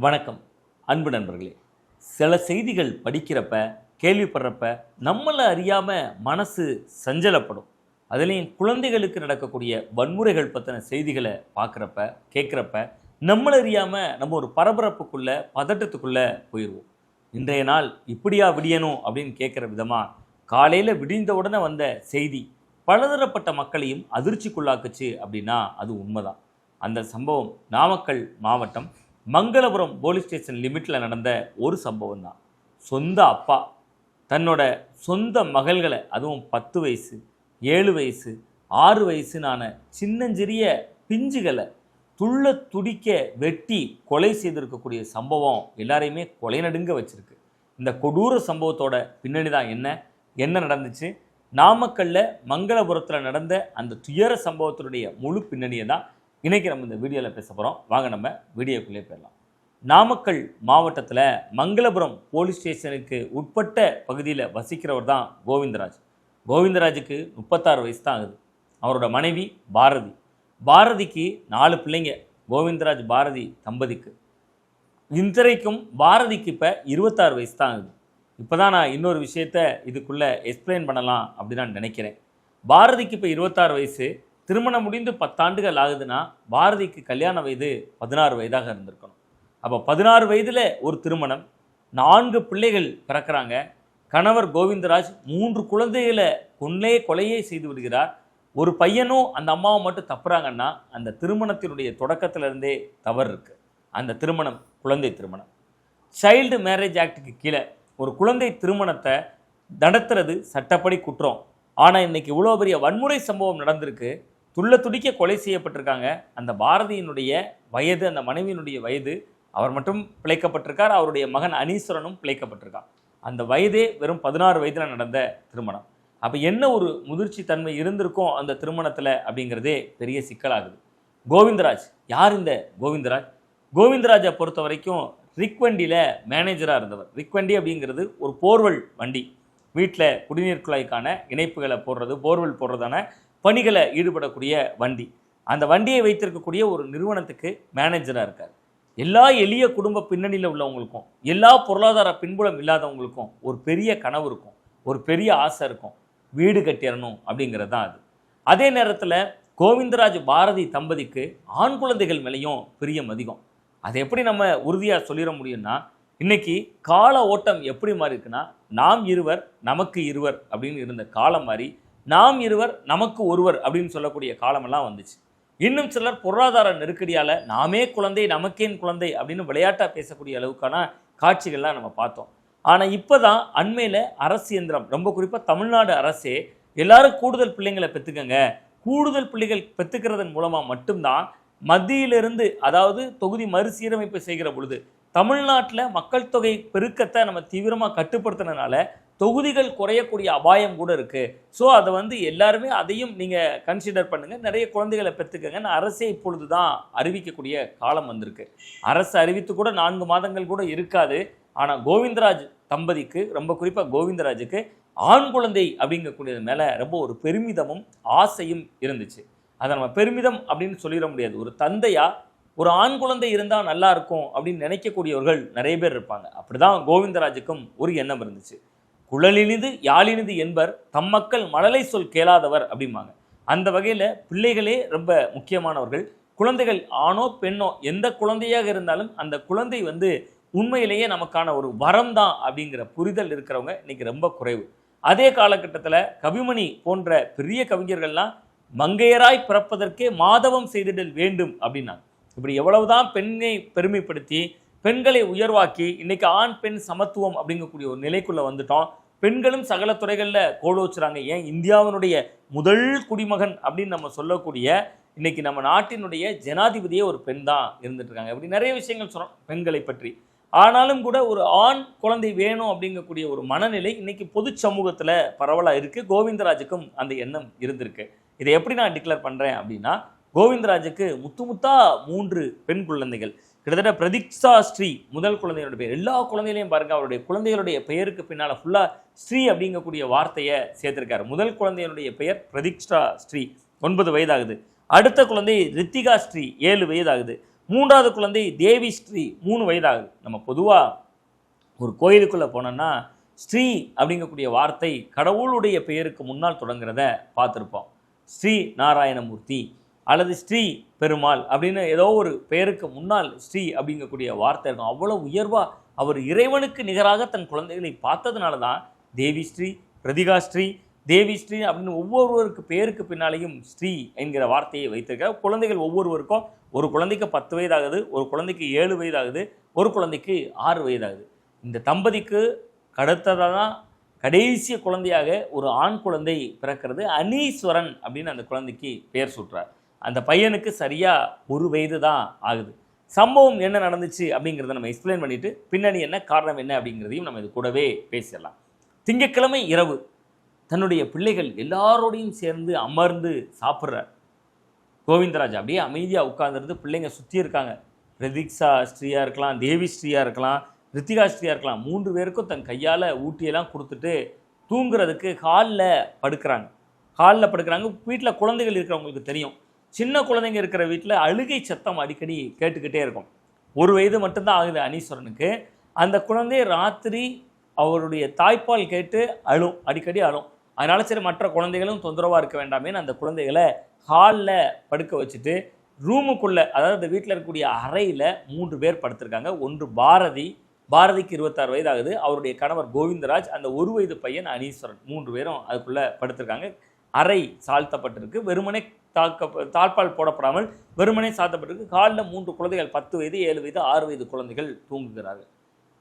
வணக்கம் அன்பு நண்பர்களே. சில செய்திகள் படிக்கிறப்ப கேள்விப்படுறப்ப நம்மளை அறியாமல் மனசு சஞ்சலப்படும். அதுலேயும் குழந்தைகளுக்கு நடக்கக்கூடிய வன்முறைகள் பற்றின செய்திகளை பார்க்குறப்ப கேட்குறப்ப நம்மளை அறியாமல் நம்ம ஒரு பரபரப்புக்குள்ளே பதட்டத்துக்குள்ளே போயிடுவோம் இன்றைய நாள் இப்படியா விடியணும் அப்படின்னு கேட்குற விதமாக காலையில் விடிந்த உடனே வந்த செய்தி பலதரப்பட்ட மக்களையும் அதிர்ச்சிக்குள்ளாக்குச்சு அப்படின்னா அது உண்மைதான். அந்த சம்பவம் நாமக்கல் மாவட்டம் மங்களபுரம் போலீஸ் ஸ்டேஷன் லிமிட்டில் நடந்த ஒரு சம்பவம் தான் சொந்த அப்பா தன்னோட சொந்த மகள்களை அதுவும் பத்து வயசு ஏழு வயசு ஆறு வயசுனான சின்னஞ்சிறிய பிஞ்சுகளை துள்ள துடிக்க வெட்டி கொலை செய்திருக்கக்கூடிய சம்பவம் எல்லாரையுமே கொலை நடுங்க வச்சிருக்கு. இந்த கொடூர சம்பவத்தோட பின்னணி தான் என்ன? என்ன நடந்துச்சு? நாமக்கல்ல மங்களபுரத்தில் நடந்த அந்த துயர சம்பவத்தினுடைய முழு பின்னணியை தான் இன்றைக்கி நம்ம இந்த வீடியோவில் பேச போகிறோம் வாங்க நம்ம வீடியோக்குள்ளே போயிடலாம். நாமக்கல் மாவட்டத்தில் மங்களபுரம் போலீஸ் ஸ்டேஷனுக்கு உட்பட்ட பகுதியில் வசிக்கிறவர் தான் கோவிந்தராஜ். கோவிந்தராஜுக்கு முப்பத்தாறு வயசு தான் ஆகுது. அவரோட மனைவி பாரதி. பாரதிக்கு நாலு பிள்ளைங்க. கோவிந்தராஜ் பாரதி தம்பதிக்கு. இன்றைக்கும் பாரதிக்கு இப்போ இருபத்தாறு வயசு தான் ஆகுது. இப்போ தான் நான் இன்னொரு விஷயத்த இதுக்குள்ளே எக்ஸ்பிளைன் பண்ணலாம் அப்படின்னு நான் நினைக்கிறேன். பாரதிக்கு இப்போ இருபத்தாறு வயசு. திருமணம் முடிந்து பத்தாண்டுகள் ஆகுதுன்னா பாரதிக்கு கல்யாண வயது பதினாறு வயதாக இருந்திருக்கணும். அப்போ பதினாறு வயதில் ஒரு திருமணம் நான்கு பிள்ளைகள் பிறக்கிறாங்க. கணவர் கோவிந்தராஜ் மூன்று குழந்தைகளை கொன்னே கொலையே செய்து விடுகிறார். ஒரு பையனும் அந்த அம்மாவை மட்டும் தப்புறாங்கன்னா அந்த திருமணத்தினுடைய தொடக்கத்திலிருந்தே தவறு இருக்குது அந்த திருமணம் குழந்தை திருமணம். சைல்டு மேரேஜ் ஆக்டுக்கு கீழே ஒரு குழந்தை திருமணத்தை நடத்துறது சட்டப்படி குற்றம். ஆனால் இன்னைக்கு இவ்வளோ பெரிய வன்முறை சம்பவம் நடந்திருக்கு. துள்ள துடிக்க கொலை செய்யப்பட்டிருக்காங்க. அந்த பாரதியினுடைய வயது அந்த மனைவியினுடைய வயது அவர் மட்டும் பிழைக்கப்பட்டிருக்கார் அவருடைய மகன் அனீஸ்வரனும் பிழைக்கப்பட்டிருக்கான். அந்த வயதே வெறும் பதினாறு வயதில் நடந்த திருமணம். அப்போ என்ன ஒரு முதிர்ச்சி தன்மை இருந்திருக்கும் அந்த திருமணத்தில் அப்படிங்கிறதே பெரிய சிக்கலாகுது. கோவிந்தராஜ் யார் இந்த கோவிந்தராஜ்? கோவிந்தராஜை பொறுத்த வரைக்கும் ரிக் வண்டியில் மேனேஜராக இருந்தவர். ரிக் வண்டி அப்படிங்கிறது ஒரு போர்வெல் வண்டி. வீட்டில் குடிநீர் குழாய்க்கான இணைப்புகளை போடுறது போர்வெல் போடுறதான பணிகளை ஈடுபடக்கூடிய வண்டி. அந்த வண்டியை வைத்திருக்கக்கூடிய ஒரு நிறுவனத்துக்கு மேனேஜராக இருக்கார். எல்லா எளிய குடும்ப பின்னணியில் உள்ளவங்களுக்கும் எல்லா பொருளாதார பின்புலம் இல்லாதவங்களுக்கும் ஒரு பெரிய கனவு இருக்கும். ஒரு பெரிய ஆசை இருக்கும். வீடு கட்டிடணும் அப்படிங்கிறது தான் அது. அதே நேரத்தில் கோவிந்தராஜ் பாரதி தம்பதிக்கு ஆண் குழந்தைகள் மேலேயும் பிரியம் அதிகம். அதை எப்படி நம்ம உறுதியாக சொல்லிட முடியும்னா இன்னைக்கு கால ஓட்டம் எப்படி மாறி இருக்குன்னா நாம் இருவர் நமக்கு இருவர் அப்படின்னு இருந்த காலம் மாதிரி நாம் இருவர் நமக்கு ஒருவர் அப்படின்னு சொல்லக்கூடிய காலமெல்லாம் வந்துச்சு. இன்னும் சிலர் பொருளாதார நெருக்கடியால் நாமே குழந்தை நமக்கேன் குழந்தை அப்படின்னு விளையாட்டாக பேசக்கூடிய அளவுக்கான காட்சிகள்லாம் நம்ம பார்த்தோம். ஆனால் இப்போ தான் அண்மையில் அரசு இயந்திரம் ரொம்ப குறிப்பாக தமிழ்நாடு அரசே எல்லாரும் கூடுதல் பிள்ளைங்களை பெற்றுக்கங்க கூடுதல் பிள்ளைகள் பெற்றுக்கிறதன் மூலமாக மட்டும்தான் மத்தியிலிருந்து அதாவது தொகுதி மறுசீரமைப்பு செய்கிற பொழுது தமிழ்நாட்டில் மக்கள் தொகை பெருக்கத்தை நம்ம தீவிரமாக கட்டுப்படுத்தினால தொகுதிகள் குறையக்கூடிய அபாயம் கூட இருக்குது ஸோ அதை வந்து எல்லாருமே அதையும் நீங்கள் கன்சிடர் பண்ணுங்கள் நிறைய குழந்தைகளை பெற்றுக்கங்கன்னு அரசே இப்பொழுது தான் அறிவிக்கக்கூடிய காலம் வந்திருக்கு. அரசு அறிவித்து கூட நான்கு மாதங்கள் கூட இருக்காது. ஆனால் கோவிந்தராஜ் தம்பதிக்கு ரொம்ப குறிப்பாக கோவிந்தராஜுக்கு ஆண் குழந்தை அப்படிங்கக்கூடியது மேலே ரொம்ப ஒரு பெருமிதமும் ஆசையும் இருந்துச்சு. அதை நம்ம பெருமிதம் அப்படின்னு சொல்லிட முடியாது. ஒரு தந்தையா ஒரு ஆண் குழந்தை இருந்தால் நல்லா இருக்கும் அப்படின்னு நினைக்கக்கூடியவர்கள் நிறைய பேர் இருப்பாங்க. அப்படிதான் கோவிந்தராஜுக்கும் ஒரு எண்ணம் இருந்துச்சு. குழலினிது யாழினிது என்பர் தம் மக்கள் மழலை சொல் கேளாதவர் அப்படிம்பாங்க. அந்த வகையில் பிள்ளைகளே ரொம்ப முக்கியமானவர்கள். குழந்தைகள் ஆணோ பெண்ணோ எந்த குழந்தையாக இருந்தாலும் அந்த குழந்தை வந்து உண்மையிலேயே நமக்கான ஒரு வரம் தான் அப்படிங்கிற புரிதல் இருக்கிறவங்க இன்னைக்கு ரொம்ப குறைவு. அதே காலகட்டத்தில் கவிமணி போன்ற பெரிய கவிஞர்கள்லாம் மங்கையராய் பிறப்பதற்கே மாதவம் செய்திடல் வேண்டும் அப்படின்னாங்க. இப்படி எவ்வளவுதான் பெண்ணை பெருமைப்படுத்தி பெண்களை உயர்வாக்கி இன்னைக்கு ஆண் பெண் சமத்துவம் அப்படிங்கக்கூடிய ஒரு நிலைக்குள்ளே வந்துட்டோம். பெண்களும் சகல துறைகளில் கோலோச்சுறாங்க ஏன்? இந்தியாவினுடைய முதல் குடிமகன் அப்படின்னு நம்ம சொல்லக்கூடிய இன்றைக்கி நம்ம நாட்டினுடைய ஜனாதிபதியே ஒரு பெண் தான் இருந்துட்டு இருக்காங்க இப்படி நிறைய விஷயங்கள் சொல்கிறோம் பெண்களை பற்றி. ஆனாலும் கூட ஒரு ஆண் குழந்தை வேணும் அப்படிங்கக்கூடிய ஒரு மனநிலை இன்றைக்கி பொது சமூகத்தில் பரவலாக இருக்குது கோவிந்தராஜுக்கும் அந்த எண்ணம் இருந்திருக்கு. இதை எப்படி நான் டிக்ளேர் பண்ணுறேன் அப்படின்னா கோவிந்தராஜுக்கு முத்து முத்தா மூன்று பெண் குழந்தைகள். கிட்டத்தட்ட பிரதிக்ஷா ஸ்ரீ முதல் குழந்தையோட பேர். எல்லா குழந்தைகளையும் பாருங்கள் அவருடைய குழந்தைகளுடைய பெயருக்கு பின்னால் ஃபுல்லாக ஸ்ரீ அப்படிங்கக்கூடிய வார்த்தையை சேர்த்திருக்காரு. முதல் குழந்தையினுடைய பெயர் பிரதிக்ஷா ஸ்ரீ ஒன்பது வயதாகுது. அடுத்த குழந்தை ரித்திகா ஸ்ரீ ஏழு வயதாகுது. மூன்றாவது குழந்தை தேவி ஸ்ரீ மூணு வயதாகுது. நம்ம பொதுவாக ஒரு கோயிலுக்குள்ளே போனோன்னா ஸ்ரீ அப்படிங்கக்கூடிய வார்த்தை கடவுளுடைய பெயருக்கு முன்னால் தொடங்குறத பார்த்துருப்போம். ஸ்ரீ நாராயணமூர்த்தி. அல்லது ஸ்ரீ பெருமாள் அப்படின்னு ஏதோ ஒரு பெயருக்கு முன்னால் ஸ்ரீ அப்படிங்கக்கூடிய வார்த்தை இருக்கும். அவ்வளோ உயர்வாக அவர் இறைவனுக்கு நிகராக தன் குழந்தைகளை பார்த்ததுனால தான் தேவி ஸ்ரீ பிரதிகா ஸ்ரீ தேவி ஸ்ரீ அப்படின்னு ஒவ்வொருவருக்கு பேருக்கு பின்னாலேயும் ஸ்ரீ என்கிற வார்த்தையை வைத்திருக்கிறார். குழந்தைகள் ஒவ்வொருவருக்கும் ஒரு குழந்தைக்கு பத்து வயதாகுது ஒரு குழந்தைக்கு ஏழு வயதாகுது ஒரு குழந்தைக்கு ஆறு வயதாகுது. இந்த தம்பதிக்கு அடுத்ததாக தான் கடைசி குழந்தையாக ஒரு ஆண் குழந்தை பிறக்கிறது அனீஸ்வரன் அப்படின்னு அந்த குழந்தைக்கு பெயர் சூட்டுறார். அந்த பையனுக்கு சரியாக ஒரு வயது தான் ஆகுது. சம்பவம் என்ன நடந்துச்சு அப்படிங்கிறத நம்ம எக்ஸ்பிளைன் பண்ணிவிட்டு பின்னணி என்ன காரணம் என்ன அப்படிங்கிறதையும் நம்ம இது கூடவே பேசிடலாம். திங்கட்கிழமை இரவு தன்னுடைய பிள்ளைகள் எல்லாரோடையும் சேர்ந்து அமர்ந்து சாப்பிட்றார். கோவிந்தராஜ் அப்படியே அமைதியாக உட்கார்ந்துருந்து பிள்ளைங்க சுற்றி இருக்காங்க. பிரதீக்ஷா ஸ்ரீயாக இருக்கலாம் தேவி ஸ்ரீயாக இருக்கலாம் ரித்திகா ஸ்ரீயாக இருக்கலாம். மூன்று பேருக்கும் தன் கையால் ஊட்டியெல்லாம் கொடுத்துட்டு தூங்குறதுக்கு ஹாலில் படுக்கிறாங்க. ஹாலில் படுக்கிறாங்க. வீட்டில் குழந்தைகள் இருக்கிறவங்களுக்கு தெரியும். சின்ன குழந்தைங்க இருக்கிற வீட்டில் அழுகை சத்தம் அடிக்கடி கேட்டுக்கிட்டே இருக்கும். ஒரு வயது மட்டும்தான் ஆகுது அனீஸ்வரனுக்கு. அந்த குழந்தை ராத்திரி அவருடைய தாய்ப்பால் கேட்டு அழும் அடிக்கடி அழும். அதனால் சரி மற்ற குழந்தைகளும் தொந்தரவாக இருக்க வேண்டாமேன்னு அந்த குழந்தைகளை ஹாலில் படுக்க வச்சுட்டு ரூமுக்குள்ளே அதாவது அந்த வீட்டில் இருக்கக்கூடிய அறையில் மூன்று பேர் படுத்திருக்காங்க. ஒன்று பாரதி பாரதிக்கு இருபத்தாறு வயது ஆகுது. அவருடைய கணவர் கோவிந்தராஜ் அந்த ஒரு வயது பையன் அனீஸ்வரன். மூன்று பேரும் அதுக்குள்ளே படுத்திருக்காங்க. அறை சாழ்த்தப்பட்டிருக்கு. வெறுமனே தாக்க தாழ்பால் போடப்படாமல் வெறுமனே சாத்தப்பட்டிருக்கு காலில் மூன்று குழந்தைகள் பத்து வயது ஏழு வயது ஆறு வயது குழந்தைகள் தூங்குகிறார்கள்.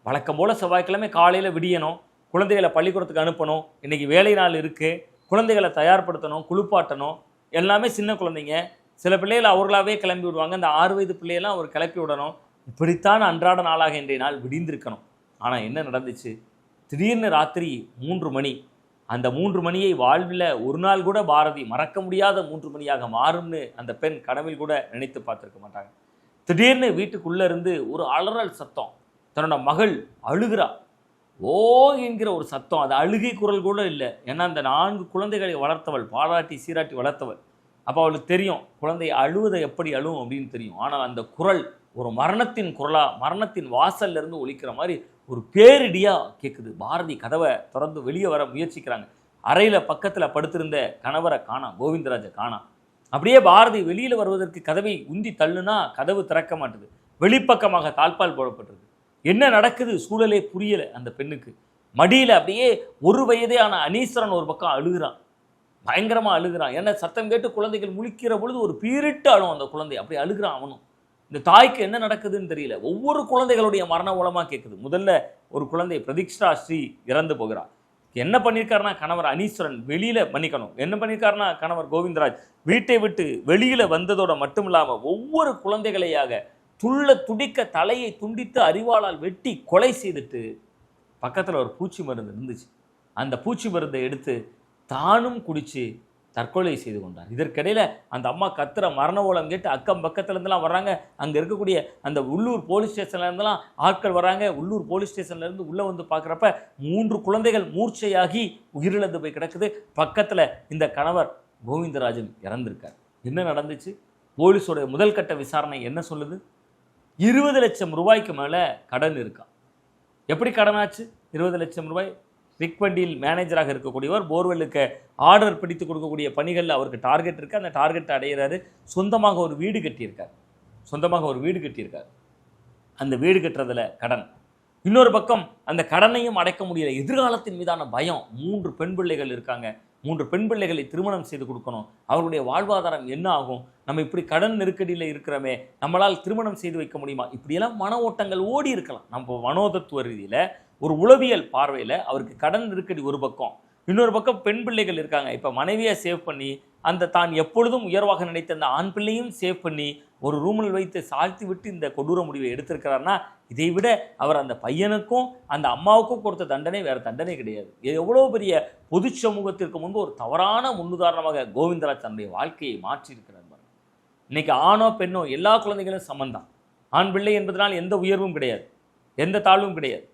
வழக்கம் போல் செவ்வாய்க்கிழமை காலையில் விடியணும் குழந்தைகளை பள்ளிக்கூடத்துக்கு அனுப்பணும் இன்றைக்கி வேலை நாள் இருக்குது குழந்தைகளை தயார்படுத்தணும் குளிப்பாட்டணும் எல்லாமே சின்ன குழந்தைங்க. சில பிள்ளைகள் அவர்களாகவே கிளம்பி விடுவாங்க. அந்த ஆறு வயது பிள்ளையெல்லாம் அவர் கிளப்பி விடணும். இப்படித்தான் அன்றாட நாளாக இன்றைய நாள் விடிந்திருக்கணும். ஆனால் என்ன நடந்துச்சு? திடீர்னு ராத்திரி மூன்று மணி அந்த மூன்று மணியை வாழ்வில் ஒரு நாள் கூட பாரதி மறக்க முடியாத மூன்று மணியாக மாறும்னு அந்த பெண் கனவில் கூட நினைத்து பார்த்துருக்க மாட்டாங்க. திடீர்னு வீட்டுக்குள்ளே இருந்து ஒரு அலறல் சத்தம். தன்னோட மகள் அழுகிறா. ஓ என்கிற ஒரு சத்தம். அது அழுகை குரல் கூட இல்லை. ஏன்னா அந்த நான்கு குழந்தைகளை வளர்த்தவள் பாராட்டி சீராட்டி வளர்த்தவள். அப்போ அவளுக்கு தெரியும் குழந்தை அழுவதை எப்படி அழுவும் அப்படின்னு தெரியும். ஆனால் அந்த குரல் ஒரு மரணத்தின் குரலாக மரணத்தின் வாசல்ல இருந்து மாதிரி ஒரு பேரிடியாக கேட்குது பாரதி கதவை திறந்து வெளியே வர முயற்சிக்கிறாங்க. அறையில் பக்கத்தில் படுத்திருந்த கணவரை காணாம் கோவிந்தராஜை காணாம் அப்படியே பாரதி வெளியில் வருவதற்கு கதவை உந்தி தள்ளுனா கதவு திறக்க மாட்டுது. வெளிப்பக்கமாக தாழ்பால் போடப்பட்டிருக்கு. என்ன நடக்குது? சூழலே புரியலை அந்த பெண்ணுக்கு. மடியில் அப்படியே ஒரு வயதே ஆன அனீஸ்வரன் ஒரு பக்கம் அழுகிறான். பயங்கரமாக அழுகிறான். ஏன்னா சத்தம் கேட்டு குழந்தைகள் முழிக்கிற பொழுது ஒரு பீரிட்டு அழும் அந்த குழந்தை அப்படி அழுகிறான் அவனும். இந்த தாய்க்கு என்ன நடக்குதுன்னு தெரியல. ஒவ்வொரு குழந்தைகளுடைய மரண மூலமாக கேட்குது முதல்ல ஒரு குழந்தை பிரதீக்ஷா ஸ்ரீ இறந்து போகிறார். என்ன பண்ணியிருக்காருனா கணவர் அனீஸ்வரன் வெளியில் மன்னிக்கணும். என்ன பண்ணியிருக்காருனா கணவர் கோவிந்தராஜ் வீட்டை விட்டு வெளியில் வந்ததோட மட்டும் இல்லாமல் ஒவ்வொரு குழந்தைகளையாக துள்ள துடிக்க தலையை துண்டித்து அறிவாளால் வெட்டி கொலை செய்துட்டு பக்கத்தில் ஒரு பூச்சி மருந்து இருந்துச்சு. அந்த பூச்சி மருந்தை எடுத்து தானும் குடித்து தற்கொலை செய்து கொண்டார். இதற்கிடையில் அந்த அம்மா கத்துற மரண ஓலம் கேட்டு அக்கம் பக்கத்துலேருந்துலாம் வர்றாங்க. அங்கே இருக்கக்கூடிய அந்த உள்ளூர் போலீஸ் ஸ்டேஷன்லேருந்துலாம் ஆட்கள் வராங்க உள்ளூர் போலீஸ் ஸ்டேஷன்லேருந்து உள்ளே வந்து பார்க்குறப்ப மூன்று குழந்தைகள் மூர்ச்சையாகி உயிரிழந்து போய் கிடக்குது. பக்கத்தில் இந்த கணவர் கோவிந்தராஜன் இறந்திருக்கார். என்ன நடந்துச்சு? போலீஸோட முதல் கட்ட விசாரணை என்ன சொல்லுது? இருபது லட்சம் ரூபாய்க்கு மேலே கடன் இருக்கா. எப்படி கடனாச்சு? இருபது லட்சம் ரூபாய் ரிக்வண்டியில் மேனேஜராக இருக்கக்கூடியவர் போர்வெல்லுக்கு ஆர்டர் பிடித்து கொடுக்கக்கூடிய பணிகளில் அவருக்கு டார்கெட் இருக்குது அந்த டார்கெட்டை அடையிறாரு. சொந்தமாக ஒரு வீடு கட்டியிருக்கார். சொந்தமாக ஒரு வீடு கட்டியிருக்கார். அந்த வீடு கட்டுறதுல கடன். இன்னொரு பக்கம் அந்த கடனையும் அடைக்க முடியல. எதிர்காலத்தின் மீதான பயம். மூன்று பெண் பிள்ளைகள் இருக்காங்க. மூன்று பெண் பிள்ளைகளை திருமணம் செய்து கொடுக்கணும். அவர்களுடைய வாழ்வாதாரம் என்ன ஆகும்? நம்ம இப்படி கடன் நெருக்கடியில் இருக்கிறோமே. நம்மளால் திருமணம் செய்து வைக்க முடியுமா? இப்படியெல்லாம் மன ஓட்டங்கள் ஓடி இருக்கலாம். நம்ம மனோதத்துவ ரீதியில் ஒரு உளவியல் பார்வையில் அவருக்கு கடன் நெருக்கடி ஒரு பக்கம். இன்னொரு பக்கம் பெண் பிள்ளைகள் இருக்காங்க. இப்போ மனைவியை சேவ் பண்ணி அந்த தான் எப்பொழுதும் உயர்வாக நினைத்த அந்த ஆண் பிள்ளையும் சேவ் பண்ணி ஒரு ரூமில் வைத்து சாழ்த்தி விட்டு இந்த கொடூர முடிவை எடுத்திருக்கிறார்னா இதை விட அவர் அந்த பையனுக்கும் அந்த அம்மாவுக்கும் கொடுத்த தண்டனை வேறு தண்டனை கிடையாது. எவ்வளோ பெரிய பொது சமூகத்திற்கு முன்பு ஒரு தவறான முன்னுதாரணமாக கோவிந்தராஜ் தன்னுடைய வாழ்க்கையை மாற்றியிருக்கிறார் பாருங்க. இன்னைக்கு ஆணோ பெண்ணோ எல்லா குழந்தைகளும் சமந்தான். ஆண் பிள்ளை என்பதனால் எந்த உயர்வும் கிடையாது. எந்த தாழ்வும் கிடையாது.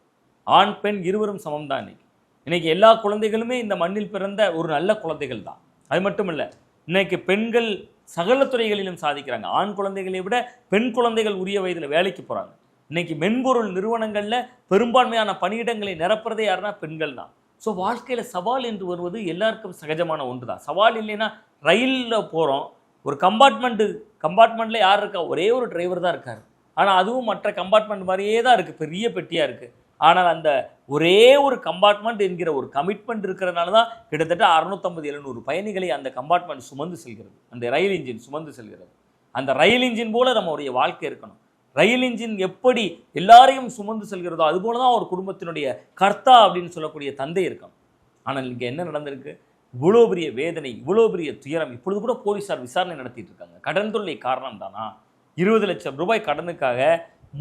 ஆண் பெண் இருவரும் சமம் தான் இன்னைக்கு. இன்னைக்கு எல்லா குழந்தைகளுமே இந்த மண்ணில் பிறந்த ஒரு நல்ல குழந்தைகள் தான். அது மட்டும் இல்லை இன்னைக்கு பெண்கள் சகல துறைகளிலும் சாதிக்கிறாங்க. ஆண் குழந்தைகளை விட பெண் குழந்தைகள் உரிய வயதில் வேலைக்கு போகிறாங்க இன்னைக்கு மென்பொருள் நிறுவனங்களில் பெரும்பான்மையான பணியிடங்களை நிரப்புறதே யாருன்னா பெண்கள் தான். ஸோ வாழ்க்கையில் சவால் என்று வருவது எல்லாருக்கும் சகஜமான ஒன்று தான் சவால் இல்லைன்னா ரயிலில் போகிறோம் ஒரு கம்பார்ட்மெண்ட்டு கம்பார்ட்மெண்ட்டில் யார் இருக்கா? ஒரே ஒரு டிரைவர் தான் இருக்கார். ஆனால் அதுவும் மற்ற கம்பார்ட்மெண்ட் மாதிரியே தான் இருக்குது பெரிய பெட்டியாக இருக்குது ஆனால் அந்த ஒரே ஒரு கம்பார்ட்மெண்ட் என்கிற ஒரு கமிட்மெண்ட் இருக்கிறனால தான் கிட்டத்தட்ட அறுநூத்தம்பது எழுநூறு பயணிகளை அந்த கம்பார்ட்மெண்ட் சுமந்து செல்கிறது. அந்த ரயில் இன்ஜின் சுமந்து செல்கிறது. அந்த ரயில் இன்ஜின் போல நம்மளுடைய வாழ்க்கை இருக்கணும். ரயில் இன்ஜின் எப்படி எல்லாரையும் சுமந்து செல்கிறதோ அதுபோல தான் ஒரு குடும்பத்தினுடைய கர்த்தா அப்படின்னு சொல்லக்கூடிய தந்தை இருக்கும் ஆனால் இங்கே என்ன நடந்திருக்கு? இவ்வளோ பெரிய வேதனை இவ்வளோ பெரிய துயரம் இப்பொழுது கூட போலீஸார் விசாரணை நடத்திட்டு இருக்காங்க. கடன் தொல்லை காரணம் தானா இருபது லட்சம் ரூபாய் கடனுக்காக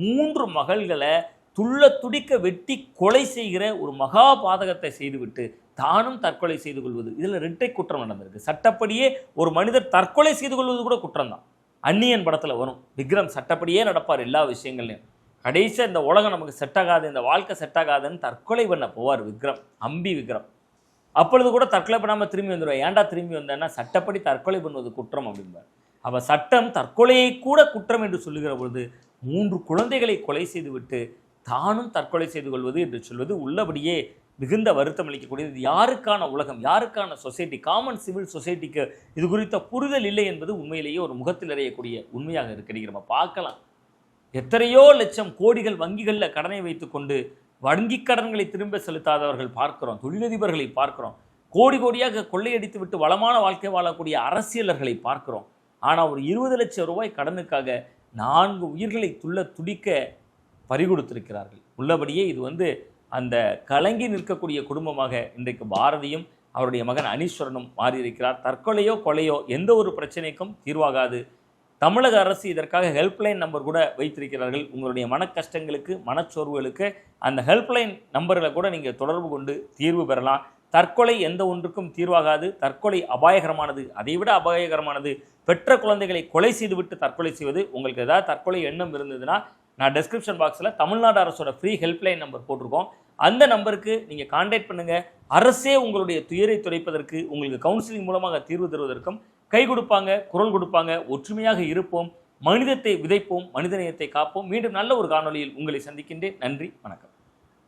மூன்று மகள்களை துள்ள துடிக்க வெட்டி கொலை செய்கிற ஒரு மகா பாதகத்தை செய்துவிட்டு தானும் தற்கொலை செய்து கொள்வது. இதில் ரெட்டை குற்றம் நடந்திருக்கு. சட்டப்படியே ஒரு மனிதர் தற்கொலை செய்து கொள்வது கூட குற்றம் தான் அந்நியன் படத்தில் வரும். விக்ரம் சட்டப்படியே நடப்பார் எல்லா விஷயங்கள்லையும். கடைசியாக இந்த உலகம் நமக்கு செட் ஆகாது இந்த வாழ்க்கை செட் ஆகாதுன்னு தற்கொலை பண்ண போவார் விக்ரம். அம்பி விக்ரம். அப்பொழுது கூட தற்கொலை பண்ணாமல் திரும்பி வந்துடுவேன் ஏன்டா திரும்பி வந்தேன்னா சட்டப்படி தற்கொலை பண்ணுவது குற்றம் அப்படிம்பார். அவள் சட்டம் தற்கொலையை கூட குற்றம் என்று சொல்லுகிற பொழுது மூன்று குழந்தைகளை கொலை செய்துவிட்டு தானும் தற்கொலை செய்து கொள்வது என்று சொல்வது உள்ளபடியே மிகுந்த வருத்தம் அளிக்கக்கூடியது. யாருக்கான உலகம்? யாருக்கான சொசைட்டி? காமன் சிவில் சொசைட்டிக்கு இது குறித்த புரிதல் இல்லை என்பது உண்மையிலேயே ஒரு முகத்தில் அறியக்கூடிய உண்மையாக இருக்கிறது நம்ம பார்க்கலாம். எத்தனையோ லட்சம் கோடிகள் வங்கிகளில் கடனை வைத்துக்கொண்டு வங்கி கடன்களை திரும்ப செலுத்தாதவர்கள் பார்க்கிறோம். தொழிலதிபர்களை பார்க்கிறோம். கோடி கோடியாக கொள்ளையடித்து விட்டு வளமான வாழ்க்கை வாழக்கூடிய அரசியலர்களை பார்க்கிறோம். ஆனால் ஒரு இருபது லட்சம் ரூபாய் கடனுக்காக நான்கு உயிர்களை துள்ள துடிக்க பறிகொடுத்திருக்கிறார்கள். உள்ளபடியே இது வந்து அந்த கலங்கி நிற்கக்கூடிய குடும்பமாக இன்றைக்கு பாரதியும் அவருடைய மகன் அனீஸ்வரனும் மாறியிருக்கிறார். தற்கொலையோ கொலையோ எந்த ஒரு பிரச்சனைக்கும் தீர்வாகாது. தமிழக அரசு இதற்காக ஹெல்ப்லைன் நம்பர் கூட வைத்திருக்கிறார்கள். உங்களுடைய மன கஷ்டங்களுக்கு மனச்சோர்வுகளுக்கு அந்த ஹெல்ப்லைன் நம்பர்களை கூட நீங்கள் தொடர்பு கொண்டு தீர்வு பெறலாம். தற்கொலை எந்த ஒன்றுக்கும் தீர்வாகாது. தற்கொலை அபாயகரமானது அதைவிட அபாயகரமானது பெற்ற குழந்தைகளை கொலை செய்துவிட்டு தற்கொலை செய்வது. உங்களுக்கு ஏதாவது தற்கொலை எண்ணம் இருந்ததுன்னா நான் டெஸ்கிரிப்ஷன் பாக்ஸில் தமிழ்நாடு அரசோட ஃப்ரீ ஹெல்ப்லைன் நம்பர் போட்டிருக்கோம். அந்த நம்பருக்கு நீங்கள் காண்டாக்ட் பண்ணுங்கள் அரசே உங்களுடைய துயரை துடைப்பதற்கு உங்களுக்கு கவுன்சிலிங் மூலமாக தீர்வு தருவதற்கும் கை கொடுப்பாங்க குரல் கொடுப்பாங்க ஒற்றுமையாக இருப்போம் மனிதத்தை விதைப்போம் மனிதநேயத்தை காப்போம். மீண்டும் நல்ல ஒரு காணொளியில் உங்களை சந்திக்கின்றேன். நன்றி வணக்கம்.